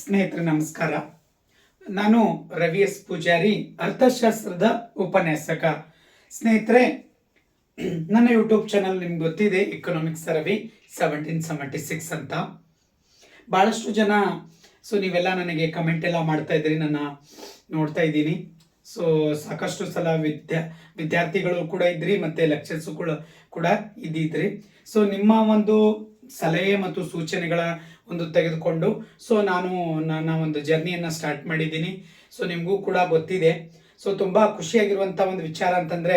ಸ್ನೇಹಿತರೆ, ನಮಸ್ಕಾರ. ನಾನು ರವಿ ಎಸ್ ಪೂಜಾರಿ, ಅರ್ಥಶಾಸ್ತ್ರದ ಉಪನ್ಯಾಸಕ. ಸ್ನೇಹಿತರೆ, ನನ್ನ ಯೂಟ್ಯೂಬ್ ಚಾನಲ್ ನಿಮ್ಗೆ ಗೊತ್ತಿದೆ economics Ravi seventeen seventy six ಅಂತ. ಭಾಳಷ್ಟು ಜನ ಸೊ ನೀವೆಲ್ಲ ನನಗೆ ಕಮೆಂಟ್ ಎಲ್ಲ ಮಾಡ್ತಾ ಇದ್ರಿ, ನನ್ನ ನೋಡ್ತಾ ಇದ್ದೀನಿ. ಸೊ ಸಾಕಷ್ಟು ಸಲ ವಿದ್ಯಾ, ವಿದ್ಯಾರ್ಥಿಗಳು ಕೂಡ ಇದ್ರಿ, ಮತ್ತೆ ಲೆಕ್ಚರ್ಸು ಕೂಡ ಕೂಡ ಇದ್ದಿದ್ರಿ. ಸೊ ನಿಮ್ಮ ಒಂದು ಸಲಹೆ ಮತ್ತು ಸೂಚನೆಗಳ ಒಂದು ತೆಗೆದುಕೊಂಡು. ಸೊ ನಾನು ನನ್ನ ಒಂದು ಜರ್ನಿಯನ್ನು ಸ್ಟಾರ್ಟ್ ಮಾಡಿದ್ದೀನಿ. ಸೊ ನಿಮಗೂ ಕೂಡ ಗೊತ್ತಿದೆ. ಸೊ ತುಂಬ ಖುಷಿಯಾಗಿರುವಂಥ ಒಂದು ವಿಚಾರ ಅಂತಂದರೆ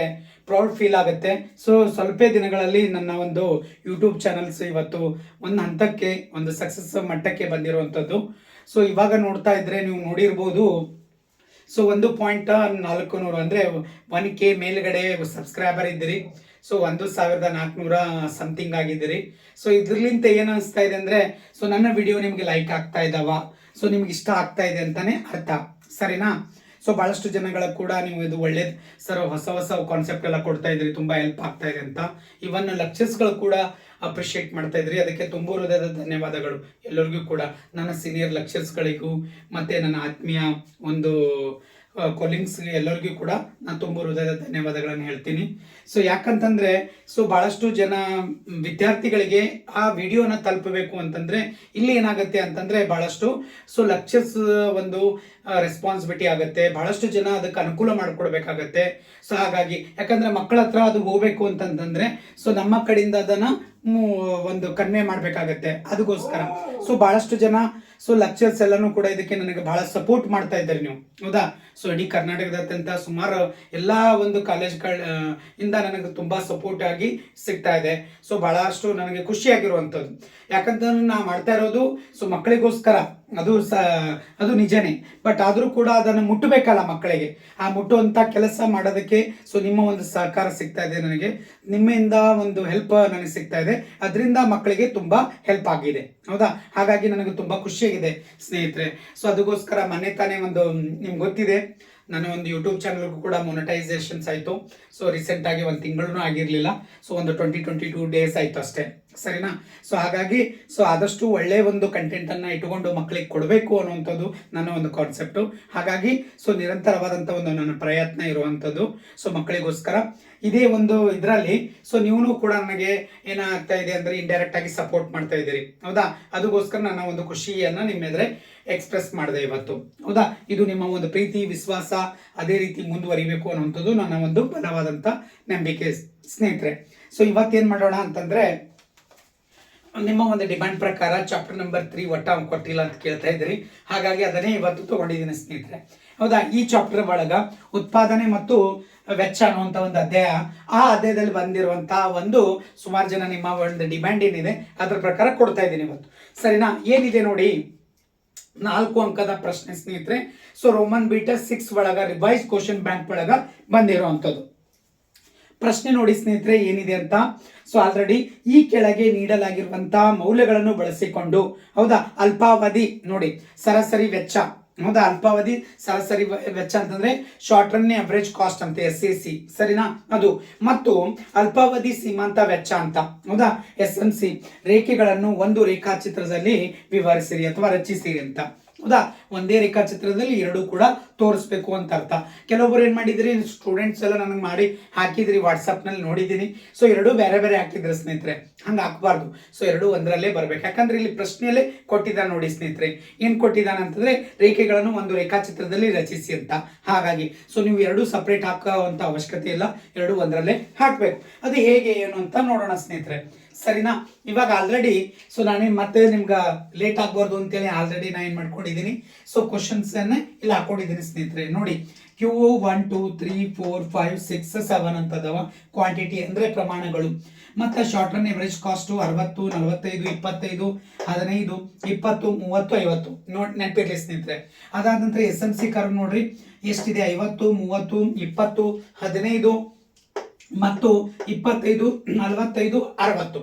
ಪ್ರೌಡ್ ಫೀಲ್ ಆಗುತ್ತೆ. ಸೊ ಸ್ವಲ್ಪ ದಿನಗಳಲ್ಲಿ ನನ್ನ ಒಂದು ಯೂಟ್ಯೂಬ್ ಚಾನಲ್ಸ್ ಇವತ್ತು ಒಂದು ಹಂತಕ್ಕೆ, ಒಂದು ಸಕ್ಸಸ್ ಮಟ್ಟಕ್ಕೆ ಬಂದಿರುವಂಥದ್ದು. ಸೊ ಇವಾಗ ನೋಡ್ತಾ ಇದ್ರೆ ನೀವು ನೋಡಿರ್ಬೋದು. ಸೊ ಒಂದು ಪಾಯಿಂಟ್ ನಾಲ್ಕು ನೂರು ಅಂದರೆ ಒನ್ ಕೆ ಮೇಲ್ಗಡೆ ಸಬ್ಸ್ಕ್ರೈಬರ್ ಇದ್ದೀರಿ. ಸೊ ಒಂದು ಸಾವಿರದ ನಾಲ್ಕುನೂರ ಸಮಥಿಂಗ್ ಆಗಿದ್ದೀರಿ. ಸೊ ಇದ್ರಲಿಂತ ಏನು ಅನಿಸ್ತಾ ಇದೆ ಅಂದರೆ ಸೊ ನನ್ನ ವಿಡಿಯೋ ನಿಮಗೆ ಲೈಕ್ ಆಗ್ತಾ ಇದ್ದಾವ ಸೊ ನಿಮ್ಗೆ ಇಷ್ಟ ಆಗ್ತಾ ಇದೆ ಅಂತಾನೆ ಅರ್ಥ. ಸರಿನಾ? ಸೊ ಭಾಳಷ್ಟು ಜನಗಳ ಕೂಡ ನೀವು ಇದು ಒಳ್ಳೇದು ಸರ್ ಹೊಸ ಹೊಸ ಕಾನ್ಸೆಪ್ಟ್ ಎಲ್ಲ ಕೊಡ್ತಾ ಇದ್ರಿ, ತುಂಬ ಹೆಲ್ಪ್ ಆಗ್ತಾ ಇದೆ ಅಂತ. ಇವನ್ ಲೆಕ್ಚರ್ಸ್ಗಳು ಕೂಡ ಅಪ್ರಿಷಿಯೇಟ್ ಮಾಡ್ತಾ ಇದ್ರಿ. ಅದಕ್ಕೆ ತುಂಬ ಹೃದಯದ ಧನ್ಯವಾದಗಳು ಎಲ್ಲರಿಗೂ ಕೂಡ. ನನ್ನ ಸೀನಿಯರ್ ಲೆಕ್ಚರ್ಸ್ಗಳಿಗೂ ಮತ್ತು ನನ್ನ ಆತ್ಮೀಯ ಒಂದು ಕೊಲಿಂಗ್ಸ್ಗೆ ಎಲ್ಲರಿಗೂ ಕೂಡ ನಾನು ತುಂಬ ಹೃದಯದ ಧನ್ಯವಾದಗಳನ್ನು ಹೇಳ್ತೀನಿ. ಸೊ ಯಾಕಂತಂದ್ರೆ ಸೊ ಬಹಳಷ್ಟು ಜನ ವಿದ್ಯಾರ್ಥಿಗಳಿಗೆ ಆ ವಿಡಿಯೋನ ತಲುಪಬೇಕು ಅಂತಂದ್ರೆ ಇಲ್ಲಿ ಏನಾಗುತ್ತೆ ಅಂತಂದ್ರೆ ಬಹಳಷ್ಟು ಸೊ ಲೆಕ್ಚರ್ಸ್ ಒಂದು ರೆಸ್ಪಾನ್ಸಿಬಿಲಿಟಿ ಆಗುತ್ತೆ. ಬಹಳಷ್ಟು ಜನ ಅದಕ್ಕೆ ಅನುಕೂಲ ಮಾಡಿಕೊಡ್ಬೇಕಾಗತ್ತೆ. ಸೊ ಹಾಗಾಗಿ, ಯಾಕಂದ್ರೆ ಮಕ್ಕಳ ಹತ್ರ ಅದು ಹೋಗಬೇಕು ಅಂತಂತಂದರೆ ಸೊ ನಮ್ಮ ಕಡೆಯಿಂದ ಅದನ್ನು ಒಂದು ಕನ್ವೆ ಮಾಡಬೇಕಾಗತ್ತೆ. ಅದಕ್ಕೋಸ್ಕರ. ಸೊ ಬಹಳಷ್ಟು ಜನ ಸೊ ಲೆಕ್ಚರ್ಸ್ ಎಲ್ಲಾನು ಕೂಡ ಇದಕ್ಕೆ ನನಗೆ ಬಹಳ ಸಪೋರ್ಟ್ ಮಾಡ್ತಾ ಇದ್ದಾರೆ ನೀವು. ಹೌದಾ? ಸೊ ಇಡೀ ಕರ್ನಾಟಕದಾದ್ಯಂತ ಸುಮಾರು ಎಲ್ಲಾ ಒಂದು ಕಾಲೇಜ್ಗಳ ಇಂದ ನನಗೆ ತುಂಬಾ ಸಪೋರ್ಟ್ ಆಗಿ ಸಿಗ್ತಾ ಇದೆ. ಸೊ ಬಹಳಷ್ಟು ನನಗೆ ಖುಷಿಯಾಗಿರುವಂಥದ್ದು ಯಾಕಂತಂದ್ರೆ ನಾ ಮಾಡ್ತಾ ಇರೋದು ಸೊ ಮಕ್ಕಳಿಗೋಸ್ಕರ. ಅದು ಸ, ಅದು ನಿಜನೇ. ಬಟ್ ಆದರೂ ಕೂಡ ಅದನ್ನು ಮುಟ್ಟಬೇಕಲ್ಲ ಮಕ್ಕಳಿಗೆ. ಆ ಮುಟ್ಟುವಂಥ ಕೆಲಸ ಮಾಡೋದಕ್ಕೆ ಸೊ ನಿಮ್ಮ ಒಂದು ಸಹಕಾರ ಸಿಗ್ತಾ ಇದೆ ನನಗೆ. ನಿಮ್ಮಿಂದ ಒಂದು ಹೆಲ್ಪ್ ನನಗೆ ಸಿಗ್ತಾ ಇದೆ. ಅದರಿಂದ ಮಕ್ಕಳಿಗೆ ತುಂಬಾ ಹೆಲ್ಪ್ ಆಗಿದೆ. ಹೌದಾ? ಹಾಗಾಗಿ ನನಗೆ ತುಂಬಾ ಖುಷಿಯಾಗಿದೆ ಸ್ನೇಹಿತರೆ. ಸೊ ಅದಕ್ಕೋಸ್ಕರ ಮನೆ ತಾನೇ ಒಂದು ನಿಮ್ಗೆ ಗೊತ್ತಿದೆ. ನಾನು ಒಂದು ಯೂಟ್ಯೂಬ್ ಚಾನಲ್ಗೂ ಕೂಡ ಮೊನಟೈಸೇಷನ್ಸ್ ಆಯಿತು ಸೊ ರೀಸೆಂಟಾಗಿ ಒಂದು ತಿಂಗಳೂ ಆಗಿರಲಿಲ್ಲ. ಸೊ ಒಂದು ಟ್ವೆಂಟಿ ಟ್ವೆಂಟಿ ಟೂ ಡೇಸ್ ಆಯಿತು ಅಷ್ಟೇ. ಸರಿನಾ? ಸೊ ಹಾಗಾಗಿ ಸೊ ಆದಷ್ಟು ಒಳ್ಳೆಯ ಒಂದು ಕಂಟೆಂಟನ್ನು ಇಟ್ಟುಕೊಂಡು ಮಕ್ಕಳಿಗೆ ಕೊಡಬೇಕು ಅನ್ನುವಂಥದ್ದು ನನ್ನ ಒಂದು ಕಾನ್ಸೆಪ್ಟು ಹಾಗಾಗಿ ಸೊ ನಿರಂತರವಾದಂಥ ಒಂದು ನನ್ನ ಪ್ರಯತ್ನ ಇರುವಂಥದ್ದು. ಸೊ ಮಕ್ಕಳಿಗೋಸ್ಕರ ಇದೇ ಒಂದು ಇದರಲ್ಲಿ. ಸೊ ನೀವು ಕೂಡ ನನಗೆ ಏನಾಗ್ತಾ ಇದೆ ಅಂದರೆ ಇಂಡೈರೆಕ್ಟ್ ಆಗಿ ಸಪೋರ್ಟ್ ಮಾಡ್ತಾ ಇದ್ದೀರಿ. ಹೌದಾ? ಅದಕ್ಕೋಸ್ಕರ ನನ್ನ ಒಂದು ಖುಷಿಯನ್ನು ನಿಮ್ಮ ಎದುರೆ ಎಕ್ಸ್ಪ್ರೆಸ್ ಮಾಡಿದೆ ಇವತ್ತು. ಹೌದಾ? ಇದು ನಿಮ್ಮ ಒಂದು ಪ್ರೀತಿ, ವಿಶ್ವಾಸ, ಅದೇ ರೀತಿ ಮುಂದುವರಿಬೇಕು ಅನ್ನುವಂಥದ್ದು ನನ್ನ ಒಂದು ಬಲವಾದಂಥ ನಂಬಿಕೆ ಸ್ನೇಹಿತರೆ. ಸೊ ಇವತ್ತೇನು ಮಾಡೋಣ ಅಂತಂದ್ರೆ, ನಿಮ್ಮ ಒಂದು ಡಿಮ್ಯಾಂಡ್ ಪ್ರಕಾರ ಚಾಪ್ಟರ್ ನಂಬರ್ ತ್ರೀ ಒಟ್ಟ ಕೊಟ್ಟಿಲ್ಲ ಅಂತ ಕೇಳ್ತಾ ಇದ್ರಿ ಹಾಗಾಗಿ ಅದನ್ನೇ ಇವತ್ತು ತಗೊಂಡಿದ್ದೀನಿ ಸ್ನೇಹಿತರೆ. ಹೌದಾ? ಈ ಚಾಪ್ಟರ್ ಒಳಗ ಉತ್ಪಾದನೆ ಮತ್ತು ವೆಚ್ಚ ಅನ್ನುವಂಥ ಒಂದು ಅಧ್ಯಾಯ. ಆ ಅಧ್ಯಾಯದಲ್ಲಿ ಬಂದಿರುವಂತಹ ಒಂದು ಸುಮಾರು ಜನ ನಿಮ್ಮ ಒಂದು ಡಿಮ್ಯಾಂಡ್ ಏನಿದೆ, ಅದರ ಪ್ರಕಾರ ಕೊಡ್ತಾ ಇದ್ದೀನಿ ಇವತ್ತು. ಸರಿನಾ? ಏನಿದೆ ನೋಡಿ? ನಾಲ್ಕು ಅಂಕದ ಪ್ರಶ್ನೆ ಸ್ನೇಹಿತರೆ ಸೊ ರೋಮನ್ ಬೀಟರ್ ಸಿಕ್ಸ್ ಒಳಗ ರಿವೈಸ್ ಕ್ವಶನ್ ಬ್ಯಾಂಕ್ ಒಳಗ ಬಂದಿರುವಂಥದ್ದು. ಪ್ರಶ್ನೆ ನೋಡಿ ಸ್ನೇಹಿತರೆ, ಏನಿದೆ ಅಂತ? ಸೊ ಆಲ್ರೆಡಿ ಈ ಕೆಳಗೆ ನೀಡಲಾಗಿರುವಂತಹ ಮೌಲ್ಯಗಳನ್ನು ಬಳಸಿಕೊಂಡು, ಹೌದಾ? ಅಲ್ಪಾವಧಿ ನೋಡಿ, ಸರಾಸರಿ ವೆಚ್ಚ. ಹೌದಾ ಅಲ್ಪಾವಧಿ ಸರಾಸರಿ ವೆಚ್ಚ ಅಂತಂದ್ರೆ ಶಾರ್ಟ್ ರನ್ ಅವರೇಜ್ ಕಾಸ್ಟ್ ಅಂತ ಎಸ್ ಎ ಸಿ ಸರಿನಾ? ಅದು. ಮತ್ತು ಅಲ್ಪಾವಧಿ ಸೀಮಾಂತ ವೆಚ್ಚ ಅಂತ. ಹೌದಾ? ಎಸ್ ಎಂ ಸಿ ರೇಖೆಗಳನ್ನು ಒಂದು ರೇಖಾಚಿತ್ರದಲ್ಲಿ ವಿವರಿಸಿರಿ ಅಥವಾ ರಚಿಸಿರಿ ಅಂತ. ಹೌದಾ? ಒಂದೇ ರೇಖಾಚಿತ್ರದಲ್ಲಿ ಎರಡು ಕೂಡ ತೋರಿಸ್ಬೇಕು ಅಂತ ಅರ್ಥ. ಕೆಲವೊಬ್ರು ಏನು ಮಾಡಿದ್ರಿ? ಸ್ಟೂಡೆಂಟ್ಸ್ ಎಲ್ಲ ನನಗೆ ಮಾಡಿ ಹಾಕಿದ್ರಿ ವಾಟ್ಸಪ್ನಲ್ಲಿ ನೋಡಿದ್ದೀನಿ. ಸೊ ಎರಡು ಬೇರೆ ಬೇರೆ ಹಾಕಿದ್ರೆ ಸ್ನೇಹಿತರೆ. ಹಂಗೆ ಹಾಕಬಾರ್ದು. ಸೊ ಎರಡು ಒಂದರಲ್ಲೇ ಬರಬೇಕು. ಯಾಕಂದ್ರೆ ಇಲ್ಲಿ ಪ್ರಶ್ನೆಯಲ್ಲೇ ಕೊಟ್ಟಿದ್ದಾನೆ ನೋಡಿ ಸ್ನೇಹಿತರೆ. ಏನು ಕೊಟ್ಟಿದ್ದಾನೆ ಅಂತಂದರೆ ರೇಖೆಗಳನ್ನು ಒಂದು ರೇಖಾಚಿತ್ರದಲ್ಲಿ ರಚಿಸಿ ಅಂತ. ಹಾಗಾಗಿ ಸೊ ನೀವು ಎರಡು ಸಪ್ರೇಟ್ ಹಾಕುವಂತ ಅವಶ್ಯಕತೆ ಇಲ್ಲ. ಎರಡು ಒಂದರಲ್ಲೇ ಹಾಕಬೇಕು. ಅದು ಹೇಗೆ, ಏನು ಅಂತ ನೋಡೋಣ ಸ್ನೇಹಿತರೆ. ಸರಿನಾ? ಇವಾಗ ಆಲ್ರೆಡಿ ಸೊ ನಾನೇನು ಮತ್ತೆ ನಿಮ್ಗೆ ಲೇಟ್ ಆಗ್ಬಾರ್ದು ಅಂತೇಳಿ ಆಲ್ರೆಡಿ ನಾನು ಏನು ಮಾಡ್ಕೊಂಡಿದ್ದೀನಿ ಸೊ ಕ್ವಶನ್ಸ್ ಅನ್ನ ಇಲ್ಲಿ ಹಾಕೊಂಡಿದ್ದೀನಿ ಸ್ನೇಹಿತರೆ. ನೋಡಿ Q one two three four five six seven ಅಂತ ಅದಾವ ಕ್ವಾಂಟಿಟಿ ಅಂದ್ರೆ ಪ್ರಮಾಣಗಳು. ಮತ್ತು ಶಾರ್ಟ್ ರನ್ ಎವರೇಜ್ ಕಾಸ್ಟು ಅರವತ್ತು, ನಲವತ್ತೈದು, ಇಪ್ಪತ್ತೈದು, ಹದಿನೈದು, ಇಪ್ಪತ್ತು, ಮೂವತ್ತು, ಐವತ್ತು. ನೋಡಿ, ನೆನಪಿರಲಿ ಸ್ನೇಹಿತರೆ. ಅದಾದ ನಂತರ ಎಸ್ ಎಂ ಸಿ ಕರ್ ನೋಡ್ರಿ. ಎಷ್ಟಿದೆ? ಐವತ್ತು, ಮೂವತ್ತು, ಇಪ್ಪತ್ತು, ಹದಿನೈದು, ಮತ್ತು ಇಪ್ಪತ್ತೈದು, ನಲವತ್ತೈದು, ಅರವತ್ತು.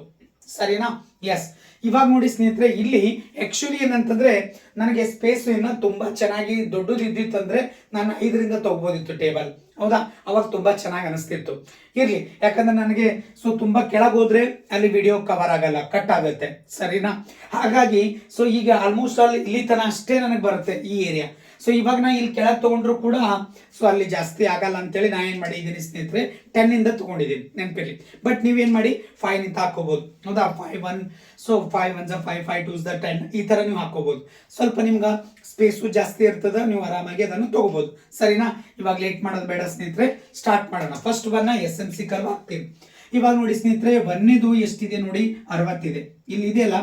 ಸರಿನಾ? ಎಸ್ ಇವಾಗ ನೋಡಿ ಸ್ನೇಹಿತರೆ, ಇಲ್ಲಿ ಆಕ್ಚುಲಿ ಏನಂತಂದ್ರೆ ನನಗೆ ಸ್ಪೇಸ್ ಏನ ತುಂಬಾ ಚೆನ್ನಾಗಿ ದೊಡ್ಡದು ಇದ್ದಿತ್ತಂದ್ರೆ ನಾನು ಐದರಿಂದ ತಗೋಬೋದಿತ್ತು ಟೇಬಲ್ ಹೌದಾ? ಅವಾಗ ತುಂಬಾ ಚೆನ್ನಾಗಿ ಅನಿಸ್ತಿತ್ತು. ಇರ್ಲಿ, ಯಾಕಂದ್ರೆ ನನಗೆ ಸೊ ತುಂಬಾ ಕೆಳಗೆ ಹೋದ್ರೆ ಅಲ್ಲಿ ವಿಡಿಯೋ ಕವರ್ ಆಗಲ್ಲ ಕಟ್ ಆಗುತ್ತೆ. ಸರಿನಾ? ಹಾಗಾಗಿ ಸೊ ಈಗ ಆಲ್ಮೋಸ್ಟ್ ಆಲ್ ಇಲ್ಲಿ ತನ ಅಷ್ಟೇ ನನಗೆ ಬರುತ್ತೆ ಈ ಏರಿಯಾ ಸೊ ಇವಾಗ ನಾ ಇಲ್ಲಿ ಕೆಳಗೆ ತಗೊಂಡ್ರು ಕೂಡ ಸೊ ಅಲ್ಲಿ ಜಾಸ್ತಿ ಆಗಲ್ಲ ಅಂತೇಳಿ ನಾ ಏನು ಮಾಡಿದ್ದೀನಿ ಸ್ನೇಹಿತರೆ ಟೆನ್ ಇಂದ ತಗೊಂಡಿದ್ದೀನಿ ನೆನಪಿರ್ಲಿ. ಬಟ್ ನೀವೇನು ಮಾಡಿ? ಫೈವ್ನಿಂದ ಹಾಕೋಬಹುದು ಹೌದಾ? Five one so five one five five twos the ten ಈ ಥರ ನೀವು ಹಾಕೋಬಹುದು ಸ್ವಲ್ಪ ನಿಮ್ಗೆ ಸ್ಪೇಸು ಜಾಸ್ತಿ ಇರ್ತದೆ, ನೀವು ಆರಾಮಾಗಿ ಅದನ್ನು ತಗೋಬಹುದು ಸರಿನಾ? ಇವಾಗ ಲೇಟ್ ಮಾಡೋದು ಬೇಡ ಸ್ನೇಹಿತರೆ ಸ್ಟಾರ್ಟ್ ಮಾಡೋಣ. ಫಸ್ಟ್ ಬನ್ನ ಎಸ್ ಎಂ ಸಿ ಕರ್ವ್ ಹಾಕ್ತೀನಿ ಇವಾಗ ನೋಡಿ ಸ್ನೇಹಿತರೆ ಒಂದೇದು ಎಷ್ಟಿದೆ ನೋಡಿ? ಅರವತ್ತಿದೆ. ಇಲ್ಲಿ ಇದೆಯಲ್ಲ?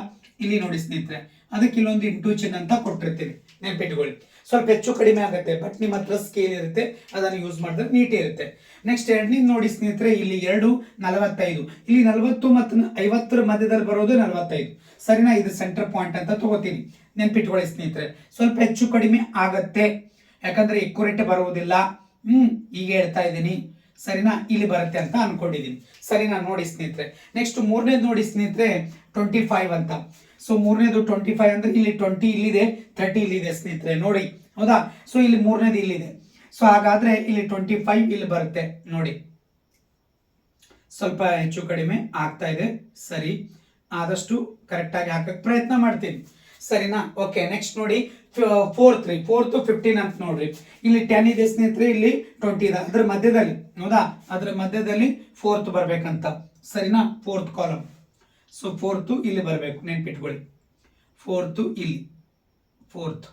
ಇಲ್ಲಿ ನೋಡಿ ಸ್ನೇಹಿತರೆ. ಅದಕ್ಕೆ ಇಲ್ಲೊಂದು ಇಂಟು ಚಿನ್ ಅಂತ ಕೊಟ್ಟಿರ್ತೀನಿ ನೆನ್ಪಿಟ್ಕೊಳ್ಳಿ. ಸ್ವಲ್ಪ ಹೆಚ್ಚು ಕಡಿಮೆ ಆಗುತ್ತೆ ಬಟ್ ನಿಮ್ಮ ಹತ್ರ ಸ್ಕೇಲ್ ಇರುತ್ತೆ ಅದನ್ನು ಯೂಸ್ ಮಾಡಿದ್ರೆ ನೀಟ್ ಇರುತ್ತೆ. ನೆಕ್ಸ್ಟ್ ಎರಡನೇ ನೋಡಿ ಸ್ನೇಹಿತರೆ, ಇಲ್ಲಿ ಎರಡು ನಲವತ್ತೈದು. ಇಲ್ಲಿ ನಲವತ್ತು ಮತ್ತು ಐವತ್ತರ ಮಧ್ಯದಲ್ಲಿ ಬರೋದು ನಲವತ್ತೈದು. ಸರಿನಾ? ಇದು ಸೆಂಟರ್ ಪಾಯಿಂಟ್ ಅಂತ ತಗೋತೀನಿ. ನೆನ್ಪಿಟ್ಕೊಳ್ಳಿ ಸ್ನೇಹಿತರೆ, ಸ್ವಲ್ಪ ಹೆಚ್ಚು ಕಡಿಮೆ ಆಗತ್ತೆ. ಯಾಕಂದ್ರೆ ಎಕ್ಯುರೇಟ್ ಬರುವುದಿಲ್ಲ. ಹ್ಮ್, ಈಗ ಹೇಳ್ತಾ ಇದ್ದೀನಿ. ಸರಿನಾ? ಇಲ್ಲಿ ಬರುತ್ತೆ ಅಂತ ಅನ್ಕೊಂಡಿದ್ದೀನಿ ಸರಿನಾ, ನೋಡಿ ಸ್ನೇಹಿತರೆ. ನೆಕ್ಸ್ಟ್ ಮೂರನೇದು ನೋಡಿ ಸ್ನೇಹಿತರೆ ಟ್ವೆಂಟಿ ಫೈವ್ ಅಂತ. ಸೊ ಮೂರನೇದು ಟ್ವೆಂಟಿ ಫೈವ್ ಅಂದ್ರೆ ಇಲ್ಲಿ ಟ್ವೆಂಟಿ ಇಲ್ಲಿದೆ ಥರ್ಟಿ ಇಲ್ಲಿದೆ ಸ್ನೇಹಿತರೆ, ನೋಡಿ. ಹೌದಾ? ಸೊ ಇಲ್ಲಿ ಮೂರನೇದು ಇಲ್ಲಿದೆ. ಸೊ ಹಾಗಾದ್ರೆ ಇಲ್ಲಿ ಟ್ವೆಂಟಿ ಫೈವ್ ಇಲ್ಲಿ ಬರುತ್ತೆ, ನೋಡಿ. ಸ್ವಲ್ಪ ಹೆಚ್ಚು ಕಡಿಮೆ ಆಗ್ತಾ ಇದೆ, ಸರಿ. ಆದಷ್ಟು ಕರೆಕ್ಟಾಗಿ ಹಾಕಕ್ಕೆ ಪ್ರಯತ್ನ ಮಾಡ್ತೀನಿ. ಸರಿನಾ? ಓಕೆ ನೆಕ್ಸ್ಟ್ ನೋಡಿ ಫೋರ್ತ್ ರೀ. ಫೋರ್ತ್ ಫಿಫ್ಟೀನ್ ಅಂತ ನೋಡ್ರಿ. ಇಲ್ಲಿ ಟೆನ್ ಇದೆ ಸ್ನೇಹಿತರೆ, ಇಲ್ಲಿ ಟ್ವೆಂಟಿ ಇದೆ. ಅದ್ರ ಮಧ್ಯದಲ್ಲಿ, ಹೌದಾ? ಅದ್ರ ಮಧ್ಯದಲ್ಲಿ ಫೋರ್ತ್ ಬರ್ಬೇಕಂತ. ಸರಿನಾ? ಫೋರ್ತ್ ಕಾಲಮ್ ಸೊ ಫೋರ್ತು ಇಲ್ಲಿ ಬರಬೇಕು. ನೆನ್ಪಿಟ್ಕೊಳ್ಳಿ. ಫೋರ್ತು ಇಲ್ಲಿ. ಫೋರ್ತ್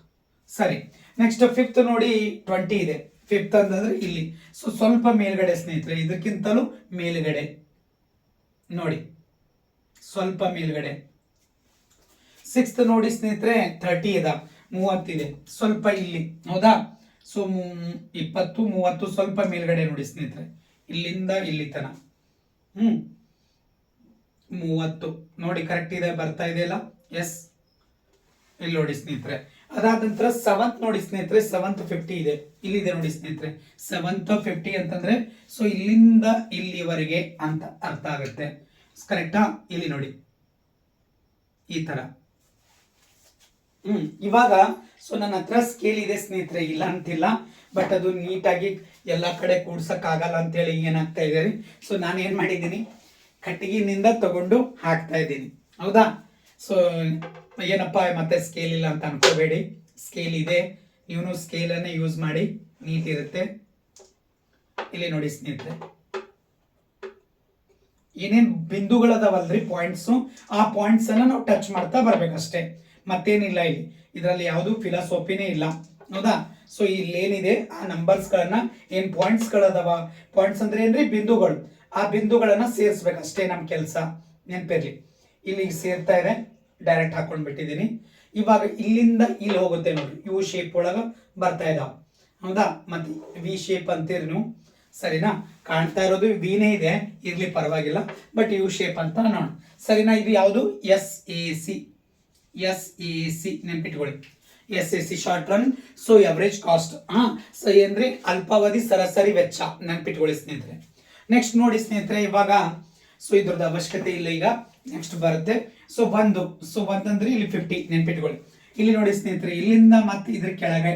ಸರಿ. ನೆಕ್ಸ್ಟ್ ಫಿಫ್ತ್ ನೋಡಿ ಟ್ವೆಂಟಿ ಇದೆ. ಫಿಫ್ತ್ ಅಂತಂದ್ರೆ ಇಲ್ಲಿ. ಸೊ ಸ್ವಲ್ಪ ಮೇಲ್ಗಡೆ ಸ್ನೇಹಿತರೆ, ಇದಕ್ಕಿಂತಲೂ ಮೇಲ್ಗಡೆ. ನೋಡಿ. ಸ್ವಲ್ಪ ಮೇಲ್ಗಡೆ. ಸಿಕ್ಸ್ತ್ ನೋಡಿ ಸ್ನೇಹಿತರೆ ಥರ್ಟಿ ಇದೆ. ಮೂವತ್ತಿದೆ ಸ್ವಲ್ಪ ಇಲ್ಲಿ, ಹೌದಾ? ಸೊ ಇಪ್ಪತ್ತು, ಮೂವತ್ತು ಸ್ವಲ್ಪ ಮೇಲ್ಗಡೆ ನೋಡಿ ಸ್ನೇಹಿತರೆ. ಇಲ್ಲಿಂದ ಇಲ್ಲಿ ತನ ಹ್ಞೂ ಮೂವತ್ತು. ನೋಡಿ ಕರೆಕ್ಟ್ ಇದೆ, ಬರ್ತಾ ಇದೆಯಲ್ಲ ಎಸ್ ಇಲ್ಲಿ ನೋಡಿ ಸ್ನೇಹಿತರೆ. ಅದಾದ ನಂತರ ಸೆವೆಂತ್ ನೋಡಿ ಸ್ನೇಹಿತರೆ ಸೆವೆಂತ್ ಫಿಫ್ಟಿ ಇದೆ. ಇಲ್ಲಿದೆ ನೋಡಿ ಸ್ನೇಹಿತರೆ. ಸೆವೆಂತ್ ಫಿಫ್ಟಿ ಅಂತಂದ್ರೆ ಸೊ ಇಲ್ಲಿಂದ ಇಲ್ಲಿವರೆಗೆ ಅಂತ ಅರ್ಥ ಆಗುತ್ತೆ. ಕರೆಕ್ಟಾ ಇಲ್ಲಿ ನೋಡಿ. ಈ ತರ. ಹ್ಮ್. ಇವಾಗ ಸೊ ನನ್ನ ಹತ್ರ ಸ್ಕೇಲ್ ಇದೆ ಸ್ನೇಹಿತರೆ, ಇಲ್ಲ ಅಂತಿಲ್ಲ ಬಟ್ ಅದು ನೀಟಾಗಿ ಎಲ್ಲ ಕಡೆ ಕೂಡ್ಸಕ್ ಆಗಲ್ಲ ಅಂತೇಳಿ ಏನಾಗ್ತಾ ಇದೆ ಸೊ ನಾನು ಏನು ಮಾಡಿದ್ದೀನಿ? ಕಟ್ಟಿಗೆನಿಂದ ತಗೊಂಡು ಹಾಕ್ತಾ ಇದ್ದೀನಿ. ಹೌದಾ? ಸೊ ಏನಪ್ಪ, ಮತ್ತೆ ಸ್ಕೇಲ್ ಇಲ್ಲ ಅಂತ ಅನ್ಕೋಬೇಡಿ. ಸ್ಕೇಲ್ ಇದೆ. ಇವನು ಸ್ಕೇಲನ್ನೇ ಯೂಸ್ ಮಾಡಿ. ನೀಟ್ ಇರುತ್ತೆ. ಇಲ್ಲಿ ನೋಡಿ ಸ್ನೇಹಿತರೆ. ಏನೇನ್ ಬಿಂದುಗಳದಾವಲ್ರಿ ಪಾಯಿಂಟ್ಸ್ ಆ ಪಾಯಿಂಟ್ಸನ್ನು ನಾವು ಟಚ್ ಮಾಡ್ತಾ ಬರ್ಬೇಕಷ್ಟೇ. ಮತ್ತೇನಿಲ್ಲ ಇಲ್ಲಿ. ಇದರಲ್ಲಿ ಯಾವುದು ಫಿಲಾಸೋಫಿನೇ ಇಲ್ಲ. ಹೌದಾ? ಸೊ ಇಲ್ಲಿ ಏನಿದೆ ಆ ನಂಬರ್ಸ್ ಏನು ಏನ್ ಪಾಯಿಂಟ್ಸ್ ಗಳದಾವ? ಪಾಯಿಂಟ್ಸ್ ಅಂದ್ರೆ ಏನ್ರಿ? ಬಿಂದುಗಳು. ಆ ಬಿಂದುಗಳನ್ನ ಸೇರಿಸ್ಬೇಕು ಅಷ್ಟೇ ನಮ್ಮ ಕೆಲಸ. ನೆನಪಿರ್ಲಿ. ಇಲ್ಲಿ ಸೇರ್ತಾ ಇದೆ. ಡೈರೆಕ್ಟ್ ಹಾಕೊಂಡ್ ಬಿಟ್ಟಿದ್ದೀನಿ. ಇವಾಗ ಇಲ್ಲಿಂದ ಇಲ್ಲಿ ಹೋಗುತ್ತೆ ನೋಡಿ ಯು ಶೇಪ್ ಒಳಗ ಬರ್ತಾ ಇದಾವ. ಹೌದಾ? ಮತ್ತೆ ವಿ ಶೇಪ್ ಅಂತೀರಿ ನೀವು. ಸರಿನಾ? ಕಾಣ್ತಾ ಇರೋದು ವಿನೇ ಇದೆ. ಇರಲಿ ಪರವಾಗಿಲ್ಲ. ಬಟ್ ಯು ಶೇಪ್ ಅಂತ ನೋಡೋಣ. ಸರಿನಾ? ಇದು ಯಾವುದು? S A C S A C ನೆನ್ಪಿಟ್ಕೊಳ್ಳಿ. S A C short run so average cost ಹಾಂ ಸೊ ಏನ್ರಿ? ಅಲ್ಪಾವಧಿ ಸರಾಸರಿ ವೆಚ್ಚ ನೆನ್ಪಿಟ್ಕೊಳ್ಳಿ ಸ್ನೇಹಿತರೆ. ನೆಕ್ಸ್ಟ್ ನೋಡಿ ಸ್ನೇಹಿತರೆ, ಇವಾಗ ಸೊ ಇದ್ರದ್ದು ಅವಶ್ಯಕತೆ ಇಲ್ಲ ಈಗ. ನೆಕ್ಸ್ಟ್ ಬರುತ್ತೆ. ಸೊ ಬಂದು ಸೊ ಬಂತಂದ್ರೆ ಇಲ್ಲಿ ಫಿಫ್ಟಿ ನೆನ್ಪಿಟ್ಕೊಳ್ಳಿ. ಇಲ್ಲಿ ನೋಡಿ ಸ್ನೇಹಿತರೆ, ಇಲ್ಲಿಂದ ಮತ್ತೆ ಇದ್ರ ಕೆಳಗೆ.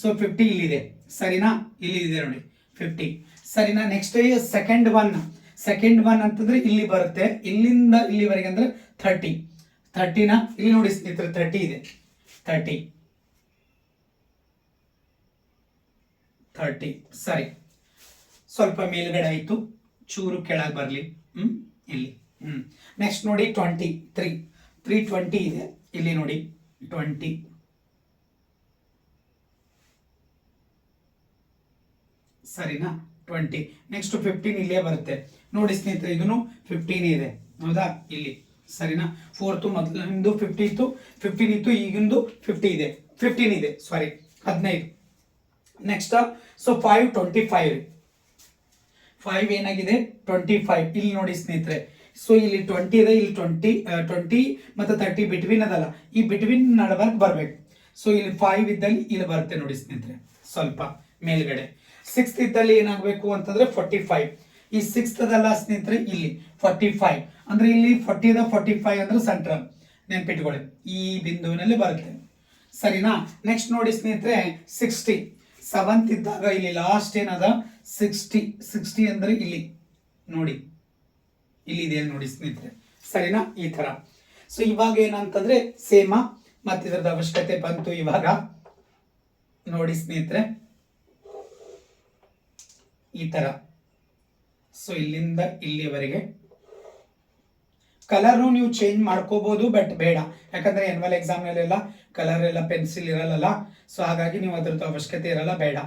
ಸೊ ಫಿಫ್ಟಿ ಇಲ್ಲಿದೆ. ಸರಿನಾ? ಇಲ್ಲಿ ಇದೆ ನೋಡಿ ಫಿಫ್ಟಿ ಸರಿನಾ? Next second one second one ಅಂತಂದ್ರೆ ಇಲ್ಲಿ ಬರುತ್ತೆ. ಇಲ್ಲಿಂದ ಇಲ್ಲಿವರೆಗೆ ಅಂದ್ರೆ ಥರ್ಟಿ ಥರ್ಟಿನ ಇಲ್ಲಿ ನೋಡಿ ಸ್ನೇಹಿತರೆ ಥರ್ಟಿ ಇದೆ. ಥರ್ಟಿ ಥರ್ಟಿ ಸರಿ. ಸ್ವಲ್ಪ ಮೇಲ್ಗಡೆ ಆಯಿತು. ಚೂರು ಕೆಳಗೆ ಬರಲಿ. ಹ್ಞೂ ಇಲ್ಲಿ. ಹ್ಞೂ ನೆಕ್ಸ್ಟ್ ನೋಡಿ ಟ್ವೆಂಟಿ ತ್ರೀ ತ್ರೀ ಟ್ವೆಂಟಿ ಇದೆ. ಇಲ್ಲಿ ನೋಡಿ ಟ್ವೆಂಟಿ ಸರಿನಾ? ಟ್ವೆಂಟಿ ನೆಕ್ಸ್ಟ್ ಫಿಫ್ಟೀನ್ ಇಲ್ಲೇ ಬರುತ್ತೆ. ನೋಡಿ ಸ್ನೇಹಿತರೆ ಇದನ್ನು ಫಿಫ್ಟೀನ್ ಇದೆ. ಹೌದಾ? ಇಲ್ಲಿ. ಸರಿನಾ? ಫೋರ್ತು ಮೊದಲಿಂದು ಫಿಫ್ಟಿ ಇತ್ತು. ಫಿಫ್ಟೀನ್ ಇತ್ತು, ಈಗಿಂದು ಫಿಫ್ಟಿ ಇದೆ. ಫಿಫ್ಟೀನ್ ಇದೆ ಸಾರಿ ಹದಿನೈದು. Next so five twenty five five ಏನಾಗಿದೆ? ಟ್ವೆಂಟಿ ಫೈವ್ ಇಲ್ಲಿ ನೋಡಿ ಸ್ನೇಹಿತರೆ. ಸೊ ಇಲ್ಲಿ ಟ್ವೆಂಟಿ ಇದೆ, ಇಲ್ಲಿ ಟ್ವೆಂಟಿ ಟ್ವೆಂಟಿ ಮತ್ತು ತರ್ಟಿ ಬಿಟ್ವೀನ್ ಅದಲ್ಲ. ಈ ಬಿಟ್ವೀನ್ ನಡಬರ್ಕ್ ಬರಬೇಕು. ಸೊ ಇಲ್ಲಿ ಫೈವ್ ಇದ್ದಲ್ಲಿ ಇಲ್ಲಿ ಬರುತ್ತೆ ನೋಡಿ ಸ್ನೇಹಿತರೆ. ಸ್ವಲ್ಪ ಮೇಲ್ಗಡೆ. ಸಿಕ್ಸ್ತ್ ಇದ್ದಲ್ಲಿ ಏನಾಗಬೇಕು ಅಂತಂದ್ರೆ ಫೋರ್ಟಿ ಫೈವ್ ಈ ಸಿಕ್ಸ್ತ್ ಅದಲ್ಲ ಸ್ನೇಹಿತರೆ, ಇಲ್ಲಿ ಫೋರ್ಟಿ ಫೈವ್ ಅಂದ್ರೆ ಇಲ್ಲಿ ಫಾರ್ಟಿ ದ ಫಾರ್ಟಿ ಫೈವ್ ಅಂದ್ರೆ ಸೆಂಟ್ರಲ್ ನೆನ್ಪಿಟ್ಕೊಳ್ಳಿ. ಈ ಬಿಂದುವಿನಲ್ಲಿ ಬರುತ್ತೆ. ಸರಿನಾ? ನೆಕ್ಸ್ಟ್ ನೋಡಿ ಸ್ನೇಹಿತರೆ ಸಿಕ್ಸ್ಟಿ ಸೆವೆಂತ್ ಇದ್ದಾಗ ಇಲ್ಲಿ ಲಾಸ್ಟ್ ಏನದ? ಸಿಕ್ಸ್ಟಿ ಸಿಕ್ಸ್ಟಿ ಅಂದ್ರೆ ಇಲ್ಲಿ. ನೋಡಿ. ಇಲ್ಲಿ ಇದೆ ನೋಡಿ ಸ್ನೇಹಿತರೆ. ಸರಿನಾ? ಈ ಥರ. ಸೊ ಇವಾಗ ಏನಂತಂದ್ರೆ ಸೇಮ ಮತ್ತೆ ಇದರದ ಅವಶ್ಯಕತೆ ಬಂತು ಇವಾಗ. ನೋಡಿ ಸ್ನೇಹಿತರೆ. ಈ ಥರ. ಸೊ ಇಲ್ಲಿಂದ ಇಲ್ಲಿವರೆಗೆ ಕಲರು ನೀವು ಚೇಂಜ್ ಮಾಡ್ಕೋಬಹುದು ಬಟ್ ಬೇಡ. ಯಾಕಂದ್ರೆ ಎನ್ವಲ್ ಎಕ್ಸಾಮ್ನಲ್ಲೆಲ್ಲ ಕಲರ್ ಎಲ್ಲ ಪೆನ್ಸಿಲ್ ಇರಲ್ಲ ಸೊ ಹಾಗಾಗಿ ನೀವು ಅದ್ರದ್ದು ಅವಶ್ಯಕತೆ ಇರಲ್ಲ, ಬೇಡ.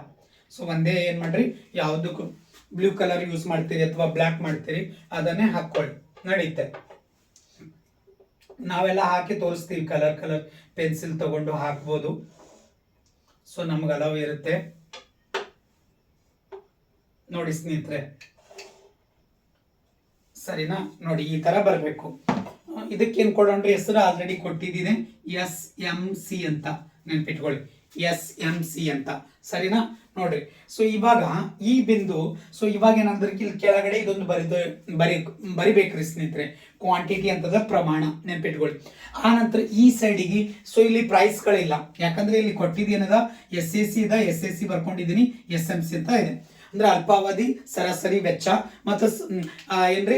ಸೊ ಒಂದೇ ಏನು ಮಾಡ್ರಿ, ಯಾವುದಕ್ಕೂ ಬ್ಲೂ ಕಲರ್ ಯೂಸ್ ಮಾಡ್ತೀರಿ ಅಥವಾ ಬ್ಲ್ಯಾಕ್ ಮಾಡ್ತೀರಿ, ಅದನ್ನೇ ಹಾಕ್ಕೊಳ್ಳಿ. ನಡೀತೆ. ನಾವೆಲ್ಲ ಹಾಕಿ ತೋರಿಸ್ತೀವಿ ಕಲರ್ ಕಲರ್ ಪೆನ್ಸಿಲ್ ತಗೊಂಡು ಹಾಕ್ಬೋದು. ಸೊ ನಮ್ಗೆ ಅಲವ್ ಇರುತ್ತೆ. ನೋಡಿ ಸ್ನೇಹಿತರೆ ಸರಿನಾ? ನೋಡಿ, ಈ ತರ ಬರಬೇಕು. ಇದಕ್ಕೇನು ಕೊಡೋಣ್ರಿ ಹೆಸರು ಆಲ್ರೆಡಿ ಕೊಟ್ಟಿದ್ದೀನಿ. ಎಸ್ ಎಂ ಸಿ ಅಂತ ನೆನ್ಪಿಟ್ಕೊಳ್ಳಿ. ಎಸ್ ಎಂ ಸಿ ಅಂತ. ಸರಿನಾ? ನೋಡ್ರಿ. ಸೊ ಇವಾಗ ಈ ಬಿಂದು ಸೊ ಇವಾಗ ಏನಂದ್ರೆ ಇಲ್ಲಿ ಕೆಳಗಡೆ ಇದೊಂದು ಬರಿದ, ಬರಿ, ಬರಿಬೇಕ್ರಿ ಸ್ನೇಹಿತರೆ. ಕ್ವಾಂಟಿಟಿ ಅಂತದ ಪ್ರಮಾಣ ನೆನ್ಪಿಟ್ಕೊಳ್ಳಿ. ಆ ನಂತರ ಈ ಸೈಡಿಗೆ ಸೊ ಇಲ್ಲಿ ಪ್ರೈಸ್ಗಳಿಲ್ಲ ಯಾಕಂದ್ರೆ ಇಲ್ಲಿ ಕೊಟ್ಟಿದ್ದೇನದ ಎಸ್ ಎಸ್ ಸಿ ಇದ ಎಸ್ ಎಸ್ ಸಿ ಬರ್ಕೊಂಡಿದ್ದೀನಿ. ಎಸ್ ಎಂ ಸಿ ಅಂತ ಇದೆ. ಅಂದ್ರೆ ಅಲ್ಪಾವಧಿ, ಸರಾಸರಿ ವೆಚ್ಚ ಮತ್ತು ಏನ್ರಿ?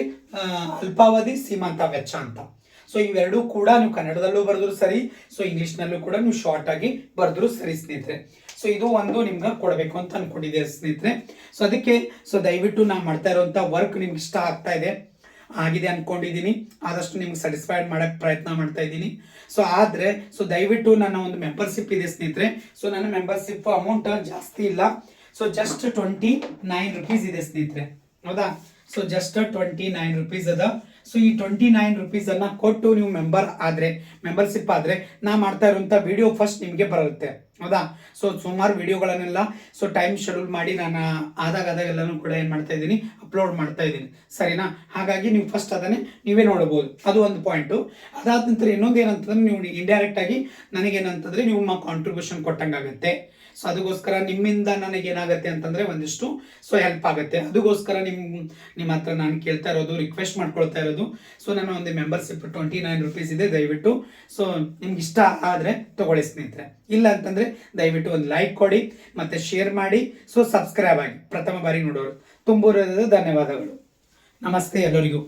ಅಲ್ಪಾವಧಿ, ಸೀಮಾಂತ ವೆಚ್ಚ ಅಂತ. ಸೊ ಇವೆರಡೂ ಕೂಡ ನೀವು ಕನ್ನಡದಲ್ಲೂ ಬರೆದ್ರು ಸರಿ ಸೊ ಇಂಗ್ಲೀಷ್ನಲ್ಲೂ ಕೂಡ ನೀವು ಶಾರ್ಟ್ ಆಗಿ ಬರೆದ್ರು ಸರಿ ಸ್ನೇಹಿತರೆ. ಸೊ ಇದು ಒಂದು ನಿಮ್ಗೆ ಕೊಡಬೇಕು ಅಂತ ಅಂದ್ಕೊಂಡಿದ್ದೆ ಸ್ನೇಹಿತರೆ. ಸೊ ಅದಕ್ಕೆ ಸೊ ದಯವಿಟ್ಟು ನಾನು ಮಾಡ್ತಾ ಇರುವಂತ ವರ್ಕ್ ನಿಮ್ಗೆ ಇಷ್ಟ ಆಗ್ತಾ ಇದೆ, ಆಗಿದೆ ಅಂದ್ಕೊಂಡಿದ್ದೀನಿ ಆದಷ್ಟು ನಿಮ್ಗೆ ಸ್ಯಾಟಿಸ್ಫೈಡ್ ಮಾಡೋಕ್ಕೆ ಪ್ರಯತ್ನ ಮಾಡ್ತಾ ಇದ್ದೀನಿ. ಸೊ ಆದ್ರೆ ಸೊ ದಯವಿಟ್ಟು ನನ್ನ ಒಂದು ಮೆಂಬರ್ಶಿಪ್ ಇದೆ ಸ್ನೇಹಿತರೆ. ಸೊ ನನ್ನ ಮೆಂಬರ್ಶಿಪ್ ಅಮೌಂಟ್ ಜಾಸ್ತಿ ಇಲ್ಲ. So just twenty nine rupees ಇದೆ ಸ್ನೇಹಿತರೆ. ಹೌದಾ? So just twenty nine rupees ಅದ. ಸೊ ಈ ಟ್ವೆಂಟಿ ನೈನ್ ರುಪೀಸ್ ಅನ್ನ ಕೊಟ್ಟು ನೀವು ಮೆಂಬರ್ ಆದ್ರೆ ಮೆಂಬರ್ಶಿಪ್ ಆದ್ರೆ ನಾ ಮಾಡ್ತಾ ಇರುವಂತ ವಿಡಿಯೋ ಫಸ್ಟ್ ನಿಮಗೆ ಬರುತ್ತೆ. ಹೌದಾ? ಸೊ ಸುಮಾರು ವಿಡಿಯೋಗಳನ್ನೆಲ್ಲ ಸೊ ಟೈಮ್ ಶೆಡ್ಯೂಲ್ ಮಾಡಿ ನಾನು ಆದಾಗ ಆದಾಗ ಎಲ್ಲನೂ ಕೂಡ ಏನು ಮಾಡ್ತಾ ಇದ್ದೀನಿ ಅಪ್ಲೋಡ್ ಮಾಡ್ತಾ ಇದ್ದೀನಿ. ಸರಿನಾ? ಹಾಗಾಗಿ ನೀವು ಫಸ್ಟ್ ಅದನ್ನೇ ನೀವೇ ನೋಡಬಹುದು. ಅದು ಒಂದು ಪಾಯಿಂಟು ಅದಾದ ನಂತರ ಇನ್ನೊಂದು ಏನಂತಂದ್ರೆ ನೀವು ಇಂಡೈರೆಕ್ಟ್ ಆಗಿ ನನಗೇನಂತಂದ್ರೆ ನಿಮ್ಮ ಕಾಂಟ್ರಿಬ್ಯೂಷನ್ ಕೊಟ್ಟಂಗಾಗತ್ತೆ. ಸೊ ಅದಕ್ಕೋಸ್ಕರ ನಿಮ್ಮಿಂದ ನನಗೇನಾಗತ್ತೆ ಅಂತಂದ್ರೆ ಒಂದಿಷ್ಟು ಸೊ ಹೆಲ್ಪ್ ಆಗುತ್ತೆ. ಅದಕ್ಕೋಸ್ಕರ ನಿಮ್ಮ ನಿಮ್ಮ ಹತ್ರ ನಾನು ಕೇಳ್ತಾ ಇರೋದು ರಿಕ್ವೆಸ್ಟ್ ಮಾಡ್ಕೊಳ್ತಾ ಇರೋದು. ಸೊ ನನ್ನ ಒಂದು ಮೆಂಬರ್ಶಿಪ್ ಟ್ವೆಂಟಿ ನೈನ್ ರುಪೀಸ್ ಇದೆ, ದಯವಿಟ್ಟು. ಸೊ ನಿಮ್ಗೆ ಇಷ್ಟ ಆದರೆ ತೊಗೊಳ್ಳಿ ಸ್ನೇಹಿತರೆ. ಇಲ್ಲ ಅಂತಂದ್ರೆ ದಯವಿಟ್ಟು ಒಂದು ಲೈಕ್ ಕೊಡಿ, ಮತ್ತೆ ಶೇರ್ ಮಾಡಿ ಸೊ ಸಬ್ಸ್ಕ್ರೈಬ್ ಆಗಿ. ಪ್ರಥಮ ಬಾರಿ ನೋಡೋರು. ತುಂಬ ಧನ್ಯವಾದಗಳು. ನಮಸ್ತೆ ಎಲ್ಲರಿಗೂ.